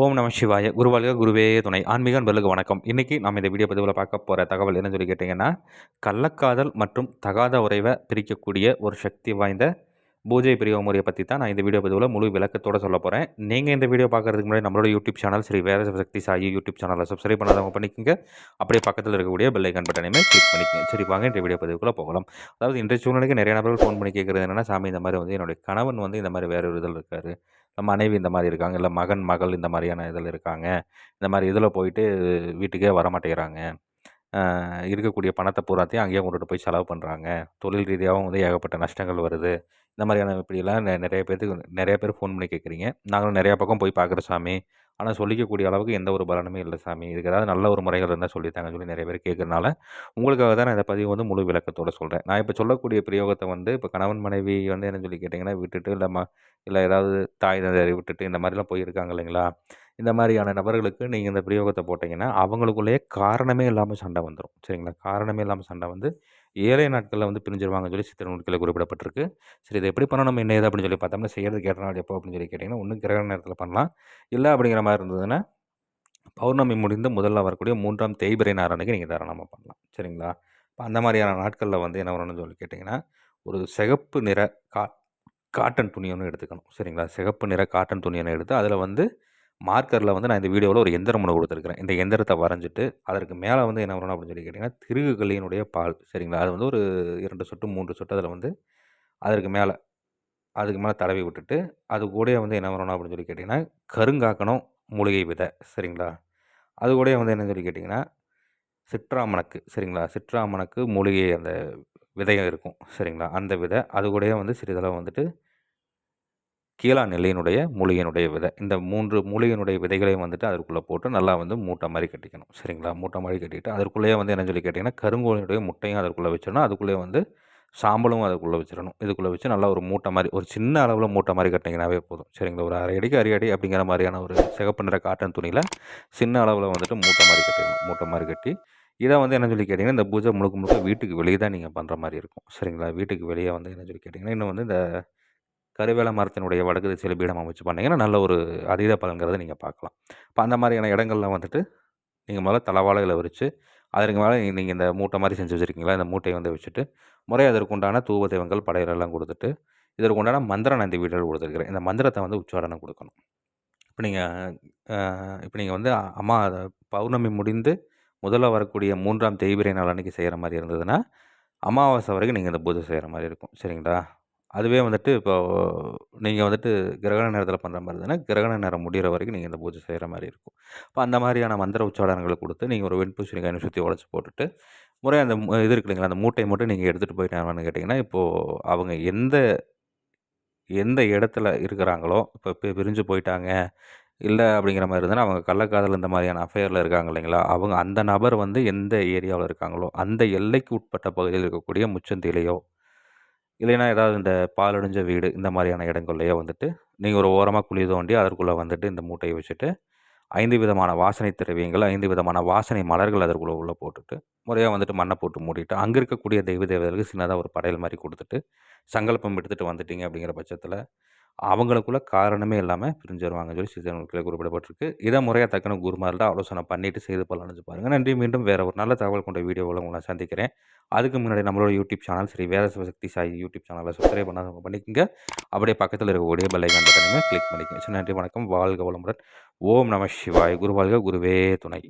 ஓம் நம சிவாய. குருவாழ்க குருவே துணை. ஆன்மீக நண்பர்களுக்கு வணக்கம். இன்றைக்கி நாம் இந்த வீடியோ பதிவில் பார்க்க போகிற தகவல் என்னன்னு சொல்லி கேட்டிங்கன்னா கள்ளக்காதல் மற்றும் தகாத உறைவை பிரிக்கக்கூடிய ஒரு சக்தி வாய்ந்த பூஜை பிரிவு முறையை பற்றி தான் நான் இந்த வீடியோ பதிவில் முழு விளக்கத்தோடு சொல்ல போகிறேன் நீங்கள் இந்த வீடியோ பார்க்குறதுக்கு முன்னாடி நம்மளோட YouTube channel Shri Veda Shakti Sai YouTube சேனலில் சப்ஸ்கிரைப் பண்ணாதவங்க பண்ணிக்கோங்க. அப்படியே பக்கத்தில் இருக்கக்கூடிய பெல் ஐக்கன் பட்டனையுமே கிளிக் பண்ணிக்கோங்க. சரி வாங்க இந்த வீடியோ பதிவுக்குள்ளே போகலாம். அதாவது இன்றைய சூழ்நிலைக்கு நிறைய நபர்கள் ஃபோன் பண்ணி கேட்குறது என்னென்னா சாமி இந்த மாதிரி வந்து என்னுடைய கணவன் வந்து இந்த மாதிரி வேறு ஒரு இதில் இருக்கார். மனைவி இந்த மாதிரி இருக்காங்க இல்லை மகன் மகள் இந்த மாதிரியான இதில் இருக்காங்க. இந்த மாதிரி இதில் போயிட்டு வீட்டுக்கே வர மாட்டேங்கிறாங்க. இருக்கக்கூடிய பணத்தை பூராத்தையும் அங்கேயே கொண்டுட்டு போய் செலவு பண்ணுறாங்க தொழில் ரீதியாகவும் வந்து ஏகப்பட்ட நஷ்டங்கள் வருது. இந்த மாதிரியான இப்படிலாம் நிறைய பேர்த்துக்கு நிறைய பேர் ஃபோன் பண்ணி கேட்குறீங்க. நாங்களும் நிறையா பக்கம் போய் பார்க்குற சாமி. ஆனால் சொல்லிக்கக்கூடிய அளவுக்கு எந்த ஒரு பலனுமே இல்லை சாமி. இதுக்கு ஏதாவது நல்ல ஒரு முறைகள் இருந்தால் சொல்லித்தாங்கன்னு சொல்லி நிறைய பேர் கேட்குறனால உங்களுக்காக தான் நான் இதை பதிவு வந்து முழு விளக்கத்தோடு சொல்கிறேன் நான் இப்போ சொல்லக்கூடிய பிரயோகத்தை வந்து இப்போ கணவன் மனைவி வந்து என்ன சொல்லி கேட்டிங்கன்னா விட்டுட்டு இல்லை ம இல்லை ஏதாவது தாய் தந்தையரை விட்டுட்டு இந்த மாதிரிலாம் போயிருக்காங்க இல்லைங்களா? இந்த மாதிரியான நபர்களுக்கு நீங்கள் இந்த பிரயோகத்தை போட்டிங்கன்னா அவங்களுக்குள்ளேயே காரணமே இல்லாமல் சண்டை வந்துடும் சரிங்களா? காரணமே இல்லாமல் சண்டை வந்து ஏழை நாட்களில் வந்து பிரிஞ்சிருவாங்கன்னு சொல்லி சித்திர நூட்களில் குறிப்பிடப்பட்டிருக்கு. சரி இதை எப்படி பண்ணணும்? என்ன ஏது அப்படின்னு சொல்லி பார்த்தோம்னா செய்கிறது கேட்ட நாள் எப்போ அப்படின்னு சொல்லி கேட்டிங்கன்னா ஒன்றும் கிரகண நேரத்தில் பண்ணலாம். இல்லை அப்படிங்கிற மாதிரி இருந்ததுன்னா பௌர்ணமி முடிந்து முதல்ல வரக்கூடிய மூன்றாம் தேய்பிரை நாரனுக்கு நீங்கள் தாராளமாக பண்ணலாம். சரிங்களா? இப்போ அந்த மாதிரியான நாட்களில் வந்து என்ன வரணும்னு சொல்லி கேட்டிங்கன்னா ஒரு சிகப்பு நிற கா காட்டன் துணி ஒன்று எடுத்துக்கணும். சரிங்களா? சிகப்பு நிற காட்டன் துணி ஒன்று எடுத்து அதில் வந்து மார்க்கரில் வந்து நான் இந்த வீடியோவில் ஒரு எந்திரம் ஒன்று கொடுத்துருக்குறேன். இந்த எந்திரத்தை வரைஞ்சிட்டு அதற்கு மேலே வந்து என்ன வரணும் அப்படின்னு சொல்லி கேட்டிங்கன்னா திருகுகளினுடைய பால் சரிங்களா? அது வந்து ஒரு இரண்டு சொட்டு மூன்று சொட்டு அதில் வந்து அதற்கு மேலே அதுக்கு மேலே தடவி விட்டுட்டு அது கூட வந்து என்ன வரணும் அப்படின்னு சொல்லி கேட்டிங்கன்னா கருங்காக்கணும் மூலிகை விதை சரிங்களா? அது கூட வந்து என்னன்னு சொல்லி கேட்டிங்கன்னா சிற்றாமணக்கு சரிங்களா? சிற்றாமணக்கு மூலிகை அந்த விதையும் இருக்கும் சரிங்களா? அந்த விதை அது கூடயே வந்து சிறிதளவு வந்துட்டு கீழா நெல்லியினுடைய மூலிகையினுடைய விதை. இந்த மூன்று மூலிகையினுடைய விதைகளையும் வந்துட்டு அதற்குள்ளே போட்டு நல்லா வந்து மூட்டை மாதிரி கட்டிக்கணும். சரிங்களா? மூட்டை மாதிரி கட்டிட்டு அதற்குள்ளேயே வந்து என்ன சொல்லி கேட்டிங்கன்னா கருங்கோலினுடைய முட்டையும் அதற்குள்ளே வச்சிடணும். அதுக்குள்ளேயே வந்து சாம்பலும் அதுக்குள்ளே வச்சிடணும். இதுக்குள்ளே வச்சு நல்லா ஒரு மூட்டை மாதிரி ஒரு சின்ன அளவில் மூட்டை மாதிரி கட்டிங்கன்னாவே போதும். சரிங்களா? ஒரு அரை அடிக்கு அரை அடி அப்படிங்கிற மாதிரியான ஒரு சிகப்பு நிற காட்டன் துணியில் சின்ன அளவில் வந்துட்டு மூட்டை மாதிரி கட்டிடணும். மூட்டை மாதிரி கட்டி இதை வந்து என்ன சொல்லி கேட்டிங்கன்னா இந்த பூஜை முழுக்க முழுக்க வீட்டுக்கு வெளியே தான் நீங்கள் பண்ணுற மாதிரி இருக்கும். சரிங்களா? வீட்டுக்கு வெளியே வந்து என்ன சொல்லி கேட்டிங்கன்னா இன்னும் வந்து இந்த கருவேல மரத்தினுடைய வடக்கு திசையில் பீடம் அமைச்சு பண்ணிங்கன்னா நல்ல ஒரு அதீத பலன்கிறத நீங்கள் பார்க்கலாம். இப்போ அந்த மாதிரியான இடங்கள்லாம் வந்துட்டு நீங்கள் முதல்ல தலைவாழைகளை விரித்து அதற்கு மேலே நீங்கள் இந்த மூட்டை மாதிரி செஞ்சு வச்சுருக்கீங்களா? இந்த மூட்டையை வந்து வச்சுட்டு முறை அதற்குண்டான தூவ தெய்வங்கள் படையலெல்லாம் கொடுத்துட்டு இதற்கு உண்டான மந்திரம் நான் இந்த கொடுத்துருக்குறேன். இந்த மந்திரத்தை வந்து உச்சாரணம் கொடுக்கணும். இப்போ நீங்கள் இப்போ நீங்கள் வந்து அம்மா பௌர்ணமி முடிந்து முதல்ல வரக்கூடிய மூன்றாம் தேய்பிரை நாள் அன்றைக்கி செய்கிற மாதிரி இருந்ததுன்னா அமாவாசை வரைக்கும் நீங்கள் இந்த பூஜை செய்கிற மாதிரி இருக்கும். சரிங்களா? அதுவே வந்துட்டு இப்போ நீங்கள் வந்துட்டு கிரகண நேரத்தில் பண்ணுற மாதிரி இருந்ததுன்னா கிரகண நேரம் முடிகிற வரைக்கும் நீங்கள் இந்த பூஜை செய்கிற மாதிரி இருக்கும். இப்போ அந்த மாதிரியான மந்திர உச்சாடனங்களை கொடுத்து நீங்கள் ஒரு வெண்பூசணிக்காய் சுற்றி உடச்சி போட்டுட்டு முறை அந்த இது இருக்கு இல்லைங்களா அந்த மூட்டை மட்டும் நீங்கள் எடுத்துகிட்டு போயிட்டாங்கன்னு கேட்டிங்கன்னா இப்போது அவங்க எந்த எந்த இடத்துல இருக்கிறாங்களோ இப்போ பிரிஞ்சு போயிட்டாங்க இல்லை அப்படிங்கிற மாதிரி இருந்தால் அவங்க கள்ளக்காதல் இந்த மாதிரியான அஃபேரில் இருக்காங்க இல்லைங்களா அவங்க அந்த நபர் வந்து எந்த ஏரியாவில் இருக்காங்களோ அந்த எல்லைக்கு உட்பட்ட பகுதியில் இருக்கக்கூடிய முச்சந்திலையோ இல்லைன்னா ஏதாவது இந்த பாலடைஞ்ச வீடு இந்த மாதிரியான இடங்கள்லையோ வந்துட்டு நீங்கள் ஒரு ஓரமாக குழி தோண்டி அதற்குள்ளே வந்துட்டு இந்த மூட்டையை வச்சுட்டு ஐந்து விதமான வாசனை திரவியங்கள் ஐந்து விதமான வாசனை மலர்கள் அதற்குள்ளே உள்ளே போட்டுட்டு முறையாக வந்துட்டு மண்ணை போட்டு மூடிட்டு அங்கே இருக்கக்கூடிய தெய்வ தேவதைகளுக்கு சின்னதாக ஒரு படையல் மாதிரி கொடுத்துட்டு சங்கல்பம் எடுத்துகிட்டு வந்துட்டீங்க அப்படிங்கிற பட்சத்தில் அவங்களுக்குள்ள காரணமே இல்லாமல் பிரிஞ்சு சொல்லி சொல்லி சித்தர்களுக்கு குறிப்பிடப்பட்டிருக்கு. இதை முறையாக தக்கன குருமாரில் ஆலோசனை பண்ணிவிட்டு செய்து பலனஞ்சு பாருங்கள் நன்றி. மீண்டும் வேறு ஒரு நல்ல தகவல் கொண்ட வீடியோவில் உங்களை சந்திக்கிறேன். அதுக்கு முன்னாடி நம்மளோட YouTube channel Shri Veda Shakti Sai YouTube சேனலில் சப்ஸ்கிரைப் பண்ணாதவங்க பண்ணிக்கோங்க. அப்படியே பக்கத்தில் இருக்க ஒரே பட்டனையுமே கிளிக் பண்ணிக்கோங்க. நன்றி. வணக்கம். வாழ்க வளமுடன். ஓம் நம சிவாய். குருவாழ்க குருவே துணை.